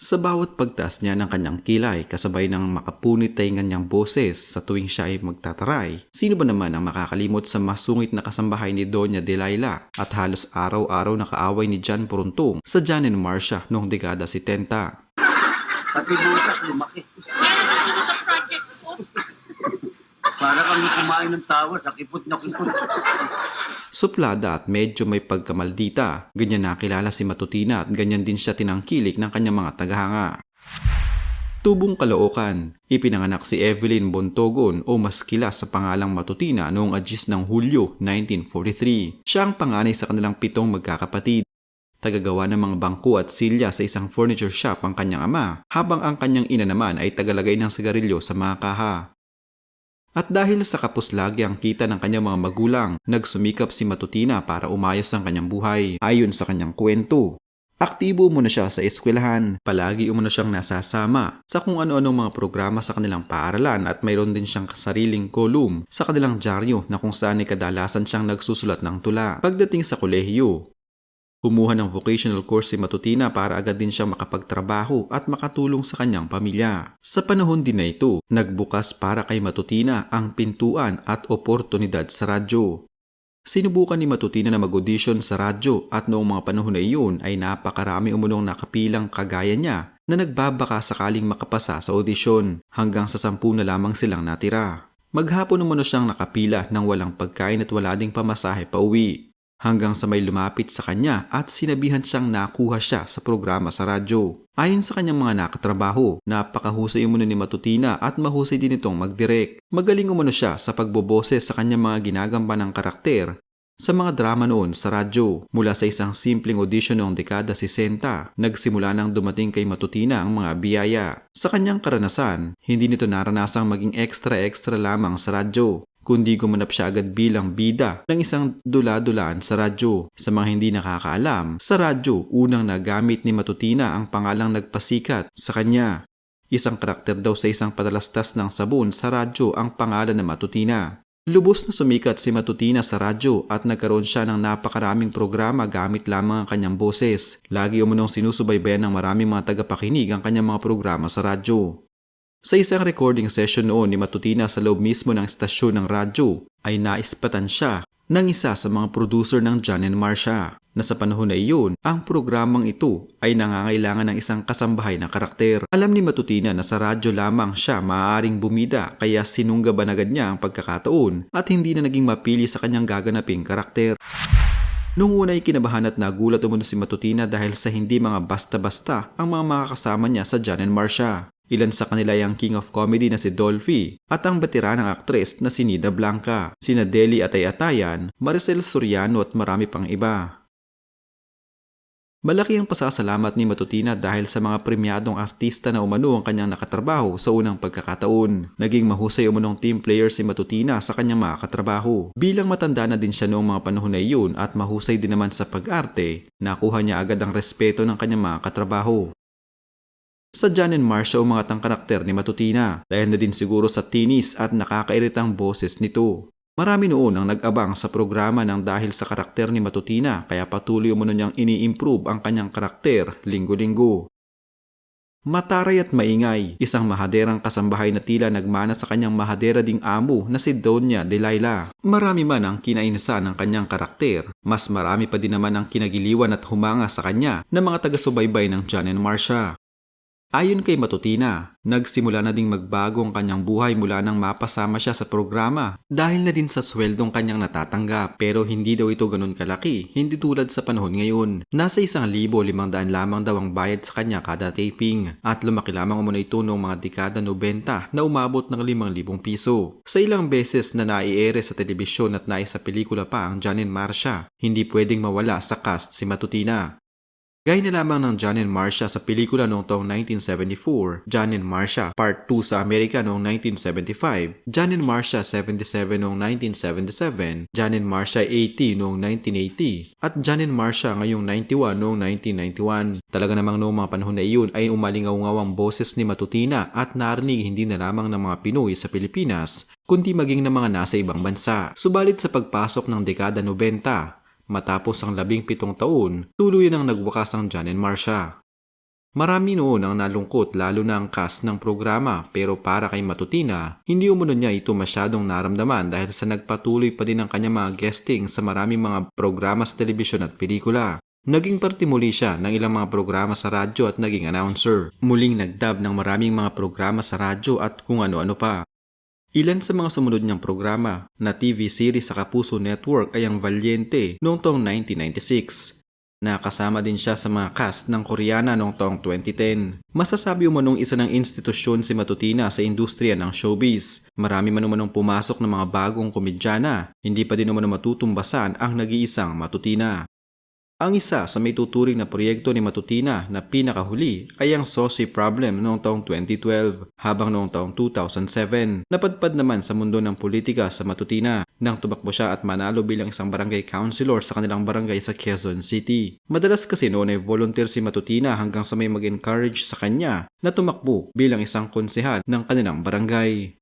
Sa bawat pagtaas niya ng kanyang kilay kasabay ng makapunit ay kanyang boses sa tuwing siya ay magtataray, sino ba naman ang makakalimot sa masungit na kasambahay ni Doña Delilah at halos araw-araw na kaaway ni John Poruntong sa John and Marcia noong dekada 70. Pati lumaki. Para kami kumain ng tawa sa kipot na kipot. Suplada at medyo may pagkamaldita, ganyan nakilala si Matutina at ganyan din siya tinangkilik ng kanyang mga tagahanga. Tubong Caloocan, ipinanganak si Evelyn Bontogon o mas kilas sa pangalang Matutina noong Agis ng Hulyo 1943. Siya ang panganay sa kanilang pitong magkakapatid. Tagagawa ng mga bangko at silya sa isang furniture shop ang kanyang ama, habang ang kanyang ina naman ay tagalagay ng sigarilyo sa mga kaha. At dahil sa kapuslagi ang kita ng kanyang mga magulang, nagsumikap si Matutina para umayos ang kanyang buhay ayon sa kanyang kwento. Aktibo muna siya sa eskwelahan, palagi umano siyang nasasama sa kung ano-anong mga programa sa kanilang paaralan at mayroon din siyang sariling kolum sa kanilang dyaryo na kung saan ay kadalasan siyang nagsusulat ng tula. Pagdating sa kolehiyo, Kumuha ng vocational course si Matutina para agad din siya makapagtrabaho at makatulong sa kanyang pamilya. Sa panahon din na ito, nagbukas para kay Matutina ang pintuan at oportunidad sa radyo. Sinubukan ni Matutina na mag-audition sa radyo at noong mga panahon na iyon ay napakarami umunong nakapilang kagaya niya na nagbabaka sakaling makapasa sa audition hanggang sa sampu na lamang silang natira. Maghapon umano siyang nakapila ng walang pagkain at wala ding pamasahe pa uwi hanggang sa may lumapit sa kanya at sinabihan siyang nakuha siya sa programa sa radyo. Ayon sa kanyang mga nakatrabaho, napakahusay umano ni Matutina at mahusay din itong mag-direct. Magaling umano siya sa pagboboses sa kanyang mga ginagamba ng karakter sa mga drama noon sa radyo. Mula sa isang simpleng audition noong dekada 60, nagsimula nang dumating kay Matutina ang mga biyaya. Sa kanyang karanasan, hindi nito naranasang maging extra-extra lamang sa radyo kundi gumanap siya agad bilang bida ng isang dula-dulaan sa radyo. Sa mga hindi nakakaalam, sa radyo unang nagamit ni Matutina ang pangalang nagpasikat sa kanya. Isang karakter daw sa isang padalastas ng sabon sa radyo ang pangalan na Matutina. Lubos na sumikat si Matutina sa radyo at nagkaroon siya ng napakaraming programa gamit lamang ang kanyang boses. Lagi umunong sinusubaybayan ng maraming mga tagapakinig ang kanyang mga programa sa radyo. Sa isang recording session noon ni Matutina sa loob mismo ng estasyon ng radyo ay naispatan siya ng isa sa mga producer ng John and Marcia na sa panahon na iyon, ang programang ito ay nangangailangan ng isang kasambahay na karakter. Alam ni Matutina na sa radyo lamang siya maaaring bumida kaya sinunggaban agad niya ang pagkakataon at hindi na naging mapili sa kanyang gaganaping karakter. Noong una ay kinabahan at nagulat umano si Matutina dahil sa hindi mga basta-basta ang mga makakasama niya sa John and Marcia. Ilan sa kanila ay ang king of comedy na si Dolphy at ang veteranang aktres na si Nida Blanca, sina Deli Atay-Atayan, Maricel Soriano at marami pang iba. Malaki ang pasasalamat ni Matutina dahil sa mga premyadong artista na umano ang kanyang nakatrabaho sa unang pagkakataon. Naging mahusay umanong team player si Matutina sa kanyang mga katrabaho. Bilang matanda na din siya noong mga panahon na iyon at mahusay din naman sa pag-arte, nakuha niya agad ang respeto ng kanyang mga katrabaho. Sa John and Marcia ang karakter ni Matutina dahil na din siguro sa tinis at nakakairitang boses nito. Marami noon ang nag-abang sa programa ng dahil sa karakter ni Matutina kaya patuloy umano niyang ini-improve ang kanyang karakter linggo-linggo. Mataray at maingay, isang mahaderang kasambahay na tila nagmana sa kanyang mahadera ding amo na si Donya Delilah. Marami man ang kinainsa ng kanyang karakter, mas marami pa din naman ang kinagiliwan at humanga sa kanya ng mga taga-subaybay ng John and Marcia. Ayon kay Matutina, nagsimula na ding magbago ang kanyang buhay mula nang mapasama siya sa programa dahil na din sa sweldong kanyang natatanggap pero hindi daw ito ganun kalaki, hindi tulad sa panahon ngayon. Nasa isang libo limang daan lamang daw ang bayad sa kanya kada taping at lumaki lamang umano ito noong mga dekada 90 na umabot ng 5,000 piso. Sa ilang beses na naiere sa telebisyon at naisa pelikula pa ang John and Marcia, hindi pwedeng mawala sa cast si Matutina. Gaya na lamang ng John and Marcia sa pelikula noong taong 1974, John and Marcia Part 2 sa Amerika noong 1975, John and Marcia 77 noong 1977, John and Marcia 80 noong 1980, at John and Marcia ngayong 91 noong 1991. Talaga namang noong mga panahon na iyon ay umalingaw-ngaw ang boses ni Matutina at narinig hindi na lamang ng mga Pinoy sa Pilipinas, kundi maging ng mga nasa ibang bansa. Subalit sa pagpasok ng dekada 90, Matapos ang labing pitong taon, tuluyan ang nagwakas ang John and Marcia. Marami noon ang nalungkot lalo na ang cast ng programa pero para kay Matutina, hindi umano niya ito masyadong naramdaman dahil sa nagpatuloy pa din ang kanyang mga guesting sa maraming mga programa sa telebisyon at pelikula. Naging parte muli siya ng ilang mga programa sa radyo at naging announcer. Muling nagdab ng maraming mga programa sa radyo at kung ano-ano pa. Ilan sa mga sumunod niyang programa na TV series sa Kapuso Network ay ang Valiente noong taong 1996. Nakasama din siya sa mga cast ng Koreana noong taong 2010. Masasabi umanong isa ng institusyon si Matutina sa industriya ng showbiz. Marami man umanong pumasok ng mga bagong komedyana. Hindi pa din umano matutumbasan ang nag-iisang Matutina. Ang isa sa may tuturing na proyekto ni Matutina na pinakahuli ay ang Saucy Problem noong taong 2012 habang noong taong 2007 napadpad naman sa mundo ng politika sa Matutina nang tumakbo siya at manalo bilang isang barangay councilor sa kanilang barangay sa Quezon City. Madalas kasi noon ay volunteer si Matutina hanggang sa may mag-encourage sa kanya na tumakbo bilang isang konsehal ng kanilang barangay.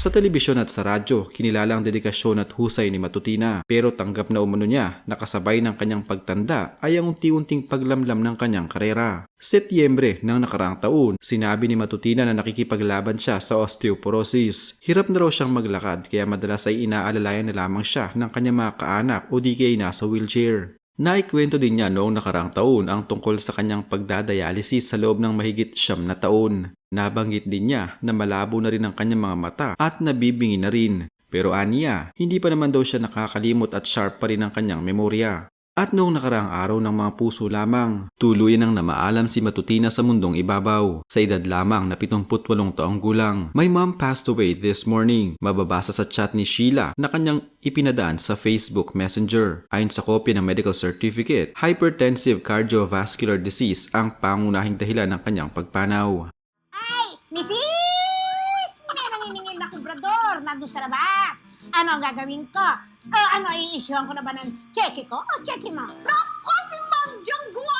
Sa telebisyon at sa radyo, kinilala ang dedikasyon at husay ni Matutina pero tanggap na umano niya na kasabay ng kanyang pagtanda ay ang unti-unting paglamlam ng kanyang karera. Setyembre ng nakaraang taon, sinabi ni Matutina na nakikipaglaban siya sa osteoporosis. Hirap na raw siyang maglakad kaya madalas ay inaalalayan na lamang siya ng kanyang mga kaanak o di kaya nasa wheelchair. Naikwento din niya noong nakaraang taon ang tungkol sa kanyang pagdadialysis sa loob ng mahigit siyam na taon. Nabanggit din niya na malabo na rin ang kanyang mga mata at nabibingi na rin. Pero aniya, hindi pa naman daw siya nakakalimot at sharp pa rin ang kanyang memorya. At noong nakaraang araw ng mga puso lamang, tuluyan ang namaalam si Matutina sa mundong ibabaw. Sa edad lamang na 78 taong gulang, my mom passed away this morning. Mababasa sa chat ni Sheila na kanyang ipinadaan sa Facebook Messenger. Ayon sa kopya ng medical certificate, hypertensive cardiovascular disease ang pangunahing dahilan ng kanyang pagpanaw. Ay, misis! May naniningil na kubrador nandun sa labas. Ano ang gagawin ko? O ano, i-issuean ko na ba ng cheque ko? O cheque mo? Naku, si Mang Jong guwapo